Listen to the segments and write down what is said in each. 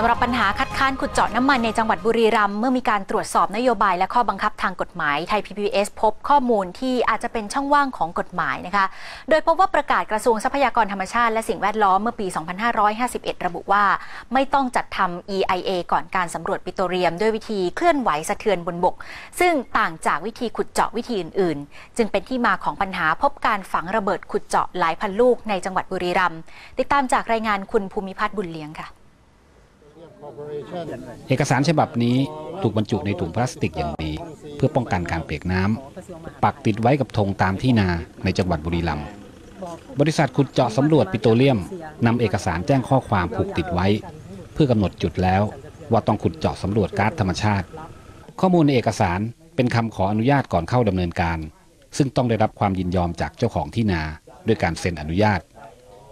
สำหรับปัญหาคัดค้านขุดเจาะน้ำมันในจังหวัดบุรีรัมย์เมื่อมีการตรวจสอบนโยบายและข้อบังคับทางกฎหมายไทย PBS พบข้อมูลที่อาจจะเป็นช่องว่างของกฎหมายนะคะ โดยพบว่าประกาศกระทรวงทรัพยากรธรรมชาติและสิ่งแวดล้อมเมื่อปี 2551 ระบุว่า ไม่ต้องจัดทำ EIA ก่อนการสำรวจปิโตรเลียม ด้วยวิธีเคลื่อนไหวสะเทือนบนบก ซึ่งต่างจากวิธีขุดเจาะวิธีอื่น ๆ จึงเป็นที่มาของปัญหาพบการฝังระเบิดขุดเจาะหลายพันลูกในจังหวัดบุรีรัมย์ติดตามจากรายงานคุณภูมิพัฒน์บุญเลี้ยงค่ะ เอกสารฉบับนี้ถูกบรรจุในถุงพลาสติกอย่างดี เพื่อป้องกันการเปียกน้ำปักติดไว้กับธงตามที่นาในจังหวัดบุรีรัมย์บริษัทขุดเจาะสำรวจปิโตรเลียมนำเอกสารแจ้งข้อความผูกติดไว้ เพื่อกำหนดจุดแล้วว่าต้องขุดเจาะสำรวจก๊าซธรรมชาติ ข้อมูลในเอกสารเป็นคำขออนุญาตก่อนเข้าดำเนินการ ซึ่งต้องได้รับความยินยอมจากเจ้าของที่นาด้วยการเซ็นอนุญาต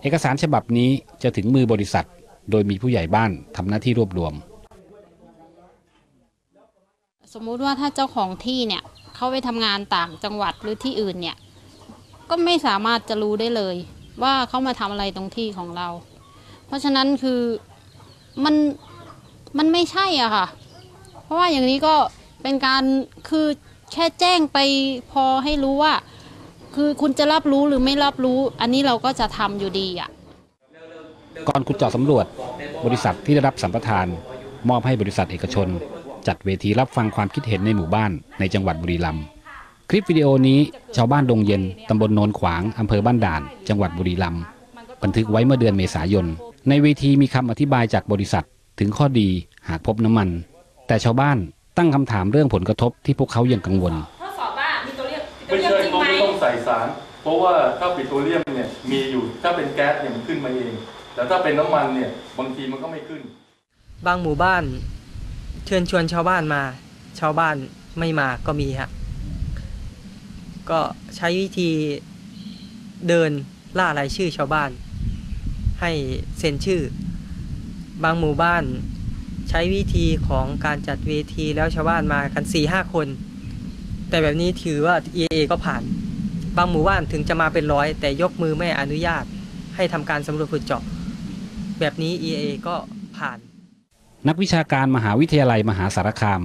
เอกสารฉบับนี้จะถึงมือบริษัท โดยมีผู้ใหญ่บ้านทำหน้าที่รวบรวม สมมุติว่าถ้าเจ้าของที่เนี่ยเขาไปทำงานต่างจังหวัดหรือที่อื่นเนี่ยก็ไม่สามารถจะรู้ได้เลย ว่าเขามาทำอะไรตรงที่ของเรา เพราะฉะนั้นคือมันมันไม่ใช่อะค่ะ เพราะว่าอย่างนี้ก็เป็นการคือแค่แจ้งไปพอให้รู้ว่า คือคุณจะรับรู้หรือไม่รับรู้ อันนี้เราก็จะทำอยู่ดีอะ ก่อนขุดเจาะสำรวจ บริษัทที่ได้รับสัมปทาน มอบให้บริษัทเอกชน จัดเวทีรับฟังความคิดเห็นในหมู่บ้านในจังหวัดบุรีรัมย์คลิปวิดีโอนี้ชาวบ้านดงเย็นตำบลโนนขวางอำเภอบ้านด่าน จังหวัดบุรีรัมย์บันทึกไว้เมื่อเดือนเมษายน ในเวทีมีคำอธิบายจากบริษัทถึงข้อดีหากพบน้ำมัน แต่ชาวบ้านตั้งคำถามเรื่องผลกระทบที่พวกเขายังกังวลทดสอบว่ามีตัวเรียกตัวไม่เรียกใช่จริงเขาไหม ไม่ต้องใส่สาร เพราะว่าถ้าปิโตรเลียมเนี่ยมีอยู่ถ้าเป็นแก๊สเนี่ยมันขึ้นมาเอง แต่ถ้าเป็นน้ำมันเนี่ยบางทีมันก็ไม่ขึ้น บางหมู่บ้าน เชิญชวนชาวบ้านมา ชาวบ้านไม่มาก็มีฮะก็ใช้วิธีเดินล่ารายชื่อชาวบ้าน ให้เซ็นชื่อ บางหมู่บ้านใช้วิธีของการจัดเวทีแล้วชาวบ้านมากัน4ี่ห้าคน แต่แบบนี้ถือว่า EA ก็ผ่าน บางหมู่บ้านถึงจะมาเป็นร้อย แต่ยกมือไม่อนุญาตให้ทำการสำรวจขุดเจาะ แบบนี้ EA ก็ผ่าน นักวิชาการมหาวิทยาลัยมหาสารคาม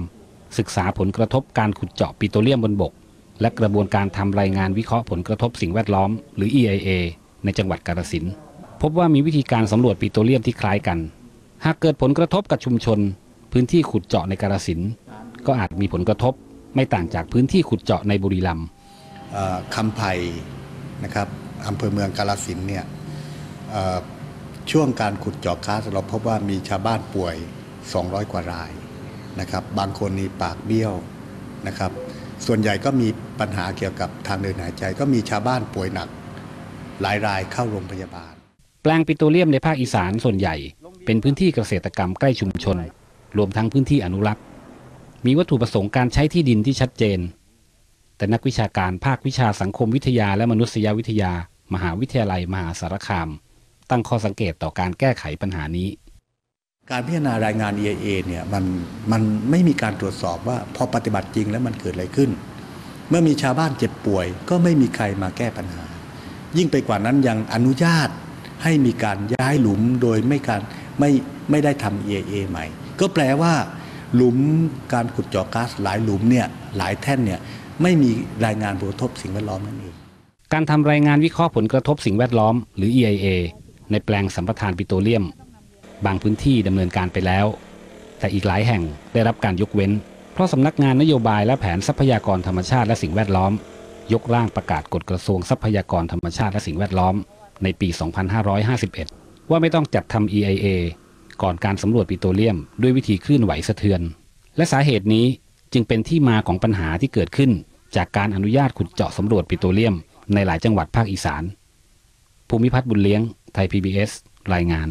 ศึกษาผลกระทบการขุดเจาะปิโตรเลียมบนบก และกระบวนการทำรายงานวิเคราะห์ผลกระทบสิ่งแวดล้อม หรือ EIA ในจังหวัดกาฬสินธุ์พบว่ามีวิธีการสำรวจปิโตรเลียมที่คล้ายกัน หากเกิดผลกระทบกับชุมชน พื้นที่ขุดเจาะในกาฬสินธุ์ก็อาจมีผลกระทบไม่ต่างจากพื้นที่ขุดเจาะในบุรีรัมย์เอ่อคำไผ่นะครับอำเภอเมืองกาลสินธุ์เนี่ยเอ่อ ช่วงการขุดเจาะก๊าซเราพบว่ามีชาวบ้านป่วย 200 กว่ารายนะครับบางคนนี่ปากเบี้ยวนะครับ ส่วนใหญ่ก็มีปัญหาเกี่ยวกับทางเดินหายใจ ก็มีชาวบ้านป่วยหนัก หลายรายเข้าโรงพยาบาล แปลงปิโตรเลียมในภาคอีสานส่วนใหญ่ เป็นพื้นที่เกษตรกรรมใกล้ชุมชน รวมทั้งพื้นที่อนุรักษ์ มีวัตถุประสงค์การใช้ที่ดินที่ชัดเจน แต่นักวิชาการภาควิชาสังคมวิทยาและมนุษยวิทยา มหาวิทยาลัยมหาสารคาม ตั้งข้อสังเกตต่อการแก้ไขปัญหานี้ การพิจารณารายงาน EIA เนี่ยมันมันไม่มีการตรวจสอบว่าพอปฏิบัติจริงแล้วมันเกิดอะไรขึ้น เมื่อมีชาวบ้านเจ็บป่วย ก็ไม่มีใครมาแก้ปัญหา ยิ่งไปกว่านั้นยังอนุญาตให้มีการย้ายหลุมโดยไม่การไม่ไม่ได้ทำ EIA ใหม่ ก็แปลว่าหลุมการขุดเจาะก๊าซหลายหลุมเนี่ยหลายแท่นเนี่ยไม่มีรายงานผลกระทบสิ่งแวดล้อมนั่นเอง การทำรายงานวิเคราะห์ผลกระทบสิ่งแวดล้อม หรือ EIA ในแปลงสัมปทานปิโตรเลียม บางพื้นที่ดำเนินการไปแล้ว แต่อีกหลายแห่งได้รับการยกเว้น เพราะสำนักงานนโยบายและแผนทรัพยากรธรรมชาติและสิ่งแวดล้อม ยกร่างประกาศกฎกระทรวงทรัพยากรธรรมชาติและสิ่งแวดล้อม ในปี 2551 ว่าไม่ต้องจัดทำ EIA ก่อนการสำรวจปิโตรเลียม ด้วยวิธีคลื่นไหวสะเทือน และสาเหตุนี้จึงเป็นที่มาของปัญหาที่เกิดขึ้น จากการอนุญาตขุดเจาะสำรวจปิโตรเลียม ในหลายจังหวัดภาคอีสาน ภูมิพัฒน์บุญเลี้ยง ไทย PBS รายงาน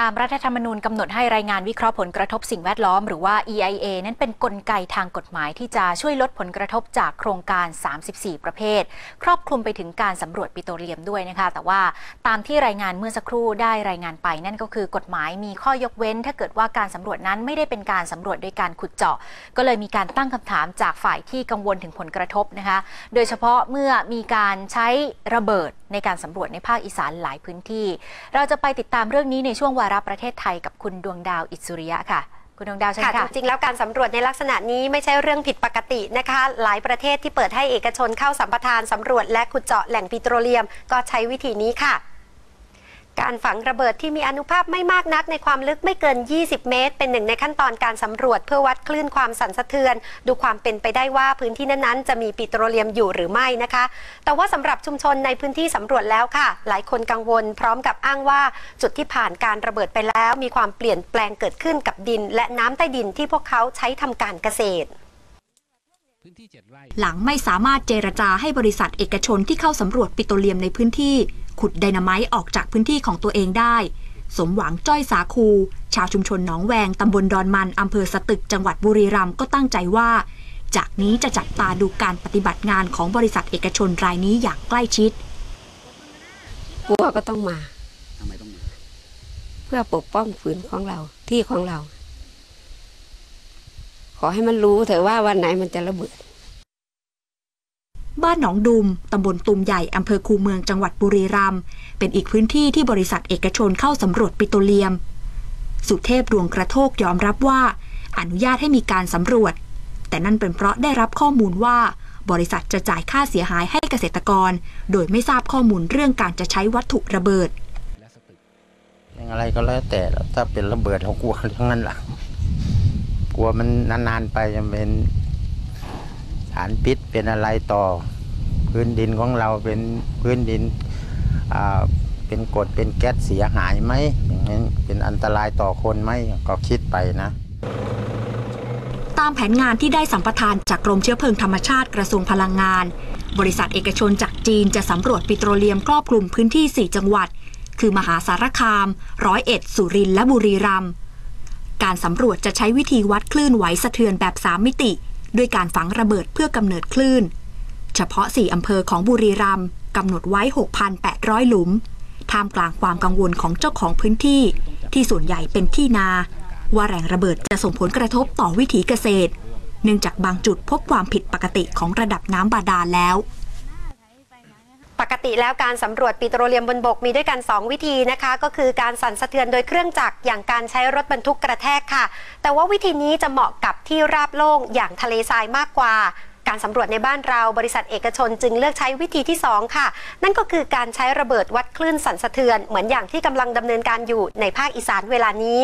ตามรัฐธรรมนูญกำหนดให้รายงานวิเคราะห์ผลกระทบสิ่งแวดล้อม หรือว่า EIA นั้นเป็นนกลไกทางกฎหมายที่จะช่วยลดผลกระทบจากโครงการ 34 ประเภท ครอบคลุมไปถึงการสำรวจปิโตรเลียมด้วยนะคะ แต่ว่าตามที่รายงานเมื่อสักครู่ได้รายงานไป นั่นก็คือกฎหมายมีข้อยกเว้น ถ้าเกิดว่าการสำรวจนั้นไม่ได้เป็นการสำรวจโดยการขุดเจาะ ก็เลยมีการตั้งคำถามจากฝ่ายที่กังวลถึงผลกระทบนะคะ โดยเฉพาะเมื่อมีการใช้ระเบิด ในการสำรวจในภาคอีสานหลายพื้นที่ เราจะไปติดตามเรื่องนี้ในช่วงวาระประเทศไทยกับคุณดวงดาวอิสุริยะค่ะคุณดวงดาวใช่ค่ะจริงๆแล้วการสำรวจในลักษณะนี้ไม่ใช่เรื่องผิดปกตินะคะ หลายประเทศที่เปิดให้เอกชนเข้าสัมปทานสำรวจและขุดเจาะแหล่งปิโตรเลียม ก็ใช้วิธีนี้ค่ะ การฝังระเบิดที่มีอนุภาพไม่มากนักในความลึกไม่เกิน 20 เมตร เป็นหนึ่งในขั้นตอนการสำรวจเพื่อวัดคลื่นความสั่นสะเทือน ดูความเป็นไปได้ว่าพื้นที่นั้นๆ จะมีปิโตรเลียมอยู่หรือไม่นะคะ แต่ว่าสำหรับชุมชนในพื้นที่สำรวจแล้วค่ะ หลายคนกังวล พร้อมกับอ้างว่าจุดที่ผ่านการระเบิดไปแล้ว มีความเปลี่ยนแปลงเกิดขึ้นกับดิน และน้ำใต้ดินที่พวกเขาใช้ทำการเกษตร หลังไม่สามารถเจรจาให้บริษัทเอกชนที่เข้าสำรวจปิโตรเลียมในพื้นที่ ขุดไดนาไมต์ออกจากพื้นที่ของตัวเองได้ สมหวังจ้อยสาคู ชาวชุมชนหนองแวงตำบลดอนมันอำเภอสตึกจังหวัดบุรีรัมย์ก็ตั้งใจว่า จากนี้จะจับตาดูการปฏิบัติงานของบริษัทเอกชนรายนี้อย่างใกล้ชิดกลัวก็ต้องมาทำไมต้องมาเพื่อปกป้องฝืนของเราที่ของเรา ขอให้มันรู้เถอะว่าวันไหนมันจะระเบิด บ้านหนองดุม ตำบลตุมใหญ่ อำเภอคูเมืองจังหวัดบุรีรัมย์เป็นอีกพื้นที่ที่บริษัทเอกชนเข้าสำรวจปิโตรเลียม สุเทพดวงกระโทกยอมรับว่า อนุญาตให้มีการสำรวจ แต่นั่นเป็นเพราะได้รับข้อมูลว่าบริษัทจะจ่ายค่าเสียหายให้เกษตรกร โดยไม่ทราบข้อมูลเรื่องการจะใช้วัตถุระเบิดและสตึกอย่างอะไรก็แล้วแต่ถ้าเป็นระเบิดเรากลัวทั้งนั้นล่ะก ลัวมันนานๆไปจะเป็นสารพิษเป็นอะไรต่อ พื้นดินของเราเป็นพื้นดินเป็นกดเป็นแก๊สเสียหายไหมอย่างนั้นเป็นอันตรายต่อคนไหมก็คิดไปนะ ตามแผนงานที่ได้สัมปทานจากกรมเชื้อเพลิงธรรมชาติกระทรวงพลังงาน บริษัทเอกชนจากจีนจะสำรวจปิโตรเลียมครอบคลุมพื้นที่ 4 จังหวัด คือมหาสารคาม ร้อยเอ็ด สุรินทร์และบุรีรัมย์ การสำรวจจะใช้วิธีวัดคลื่นไหวสะเทือนแบบ 3 มิติ ด้วยการฝังระเบิดเพื่อกำเนิดคลื่น เฉพาะ 4 อำเภอของบุรีรัมย์กำหนดไว้ 6,800 หลุม ท่ามกลางความกังวลของเจ้าของพื้นที่ ที่ส่วนใหญ่เป็นที่นา ว่าแรงระเบิดจะส่งผลกระทบต่อวิถีเกษตร เนื่องจากบางจุดพบความผิดปกติของระดับน้ำบาดาลแล้ว ปกติแล้วการสำรวจปิโตรเลียมบนบกมีด้วยกัน 2 วิธีนะคะ ก็คือการสั่นสะเทือนโดยเครื่องจักรอย่างการใช้รถบรรทุกกระแทกค่ะ แต่ว่าวิธีนี้จะเหมาะกับที่ราบโล่งอย่างทะเลทรายมากกว่า การสำรวจในบ้านเราบริษัทเอกชนจึงเลือกใช้วิธีที่ 2 ค่ะ นั่นก็คือการใช้ระเบิดวัดคลื่นสั่นสะเทือนเหมือนอย่างที่กำลังดำเนินการอยู่ในภาคอีสานเวลานี้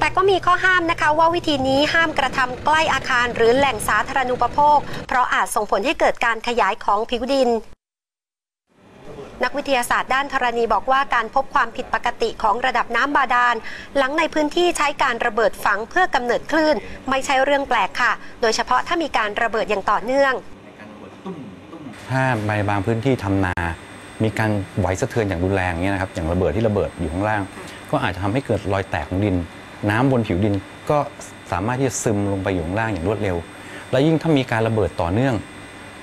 แต่ก็มีข้อห้ามนะคะว่าวิธีนี้ห้ามกระทำใกล้อาคารหรือแหล่งสาธารณูปโภค เพราะอาจส่งผลให้เกิดการขยายของผิวดินนักวิทยาศาสตร์ด้านธรณีบอกว่าการพบความผิดปกติของระดับน้ำบาดาล หลังในพื้นที่ใช้การระเบิดฝังเพื่อกำเนิดคลื่น ไม่ใช่เรื่องแปลกค่ะ โดยเฉพาะถ้ามีการระเบิดอย่างต่อเนื่อง ถ้าในบางพื้นที่ทำนา มีการไหวสะเทือนอย่างรุนแรงเนี่ยนะครับ อย่างระเบิดที่ระเบิดอยู่ข้างล่าง ก็อาจจะทำให้เกิดรอยแตกของดิน น้ำบนผิวดินก็สามารถที่จะซึมลงไปอยู่ข้างล่างอย่างรวดเร็ว และยิ่งถ้ามีการระเบิดต่อเนื่อง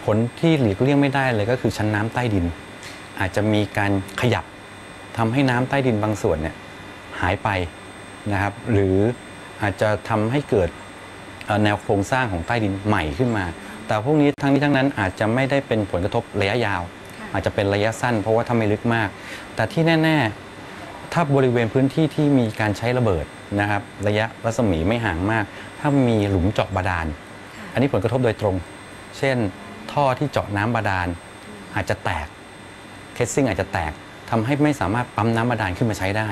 ผลที่หลีกเลี่ยงไม่ได้เลยก็คือชั้นน้ำใต้ดิน อาจจะมีการขยับทำให้น้ำใต้ดินบางส่วนเนี่ยหายไปนะครับ หรืออาจจะทำให้เกิดเอ่อแนวโครงสร้างของใต้ดินใหม่ขึ้นมา แต่พวกนี้ทั้งนี้ทั้งนั้นอาจจะไม่ได้เป็นผลกระทบระยะยาว อาจจะเป็นระยะสั้น เพราะว่าถ้าไม่ลึกมาก แต่ที่แน่ ๆ ถ้าบริเวณพื้นที่ที่มีการใช้ระเบิดนะครับระยะรัศมีไม่ห่างมาก ถ้ามีหลุมเจาะบาดาล อันนี้ผลกระทบโดยตรง เช่น ท่อที่เจาะน้ำบาดาลอาจจะแตกเคสซิ่งอาจจะแตกทำให้ไม่สามารถปั๊มน้ำบาดาลขึ้นมาใช้ได้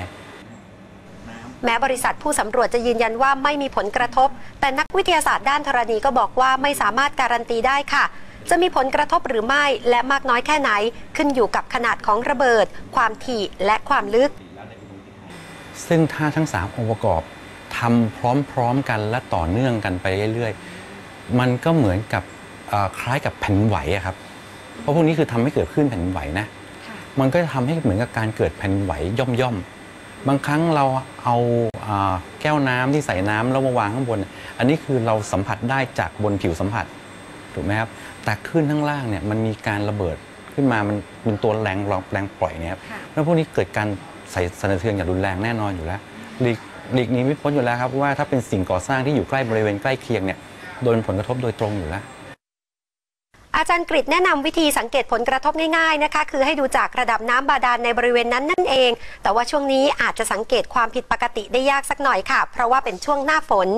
แม้บริษัทผู้สำรวจจะยืนยันว่าไม่มีผลกระทบ แต่นักวิทยาศาสตร์ด้านธรณีก็บอกว่าไม่สามารถการันตีได้ค่ะ จะมีผลกระทบหรือไม่และมากน้อยแค่ไหน ขึ้นอยู่กับขนาดของระเบิด ความถี่และความลึก ซึ่งถ้าทั้ง 3 องค์ประกอบทำพร้อมๆกันและต่อเนื่องกันไปเรื่อยๆ มันก็เหมือนกับเอ่อคล้ายกับแผ่นดินไหวอะครับ เพราะพวกนี้คือทำให้เกิดคลื่นแผ่นดินไหวนะ มันก็จะทำให้เหมือนกับการเกิดแผ่นดินไหวย่อมๆ บางครั้งเราเอาอ่าแก้วน้ำที่ใส่น้ำแล้วมาวางข้างบน อันนี้คือเราสัมผัสได้จากบนผิวสัมผัสถูกไหมครับ แต่คลื่นข้างล่างเนี่ยมันมีการระเบิดขึ้นมา มันเป็นตัวแรงรองแรงปล่อยเนี่ยครับแล้วพวกนี้เกิดการ ใส่สั่นสะเทือนอย่างรุนแรงแน่นอนอยู่แล้วหลีกหลีกนี้ไม่พ้นอยู่แล้วครับว่าถ้าเป็นสิ่งก่อสร้างที่อยู่ใกล้บริเวณใกล้เคียงเนี่ยโดนผลกระทบโดยตรงอยู่แล้วอาจารย์กฤษแนะนำวิธีสังเกตผลกระทบง่ายๆนะคะ คือให้ดูจากระดับน้ำบาดาลในบริเวณนั้นนั่นเอง แต่ว่าช่วงนี้อาจจะสังเกตความผิดปกติได้ยากสักหน่อยค่ะ เพราะว่าเป็นช่วงหน้าฝน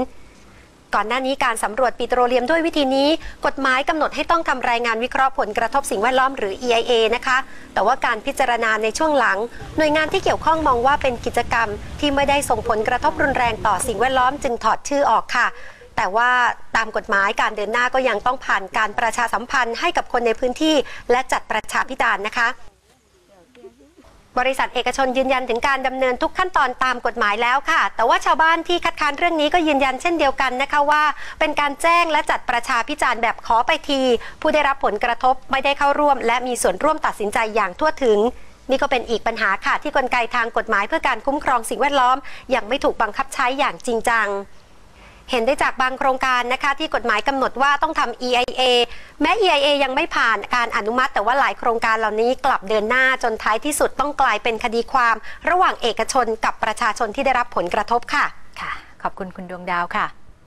ก่อนหน้านี้การสำรวจปิโตรเลียมด้วยวิธีนี้ กฎหมายกำหนดให้ต้องทำรายงานวิเคราะห์ผลกระทบสิ่งแวดล้อมหรือ EIA นะคะ แต่ว่าการพิจารณาในช่วงหลัง หน่วยงานที่เกี่ยวข้องมองว่าเป็นกิจกรรม ที่ไม่ได้ส่งผลกระทบรุนแรงต่อสิ่งแวดล้อมจึงถอดชื่อออกค่ะแต่ว่าตามกฎหมายการเดินหน้าก็ยังต้องผ่านการประชาสัมพันธ์ให้กับคนในพื้นที่ และจัดประชาพิจารณ์นะคะ บริษัทเอกชนยืนยันถึงการดำเนินทุกขั้นตอนตามกฎหมายแล้วค่ะ แต่ว่าชาวบ้านที่คัดค้านเรื่องนี้ก็ยืนยันเช่นเดียวกันนะคะว่า เป็นการแจ้งและจัดประชาพิจารณ์แบบขอไปที ผู้ได้รับผลกระทบไม่ได้เข้าร่วม และมีส่วนร่วมตัดสินใจอย่างทั่วถึงนี่ก็เป็นอีกปัญหาค่ะที่กลไกทางกฎหมายเพื่อการคุ้มครองสิ่งแวดล้อม ยังไม่ถูกบังคับใช้อย่างจริงจัง เห็นได้จากบางโครงการนะคะ ที่กฎหมายกำหนดว่าต้องทำ EIA แม้ EIA ยังไม่ผ่านการอนุมัติ แต่ว่าหลายโครงการเหล่านี้กลับเดินหน้าจนท้ายที่สุดต้องกลายเป็นคดีความ ระหว่างเอกชนกับประชาชนที่ได้รับผลกระทบค่ะ ค่ะ ขอบคุณคุณดวงดาวค่ะ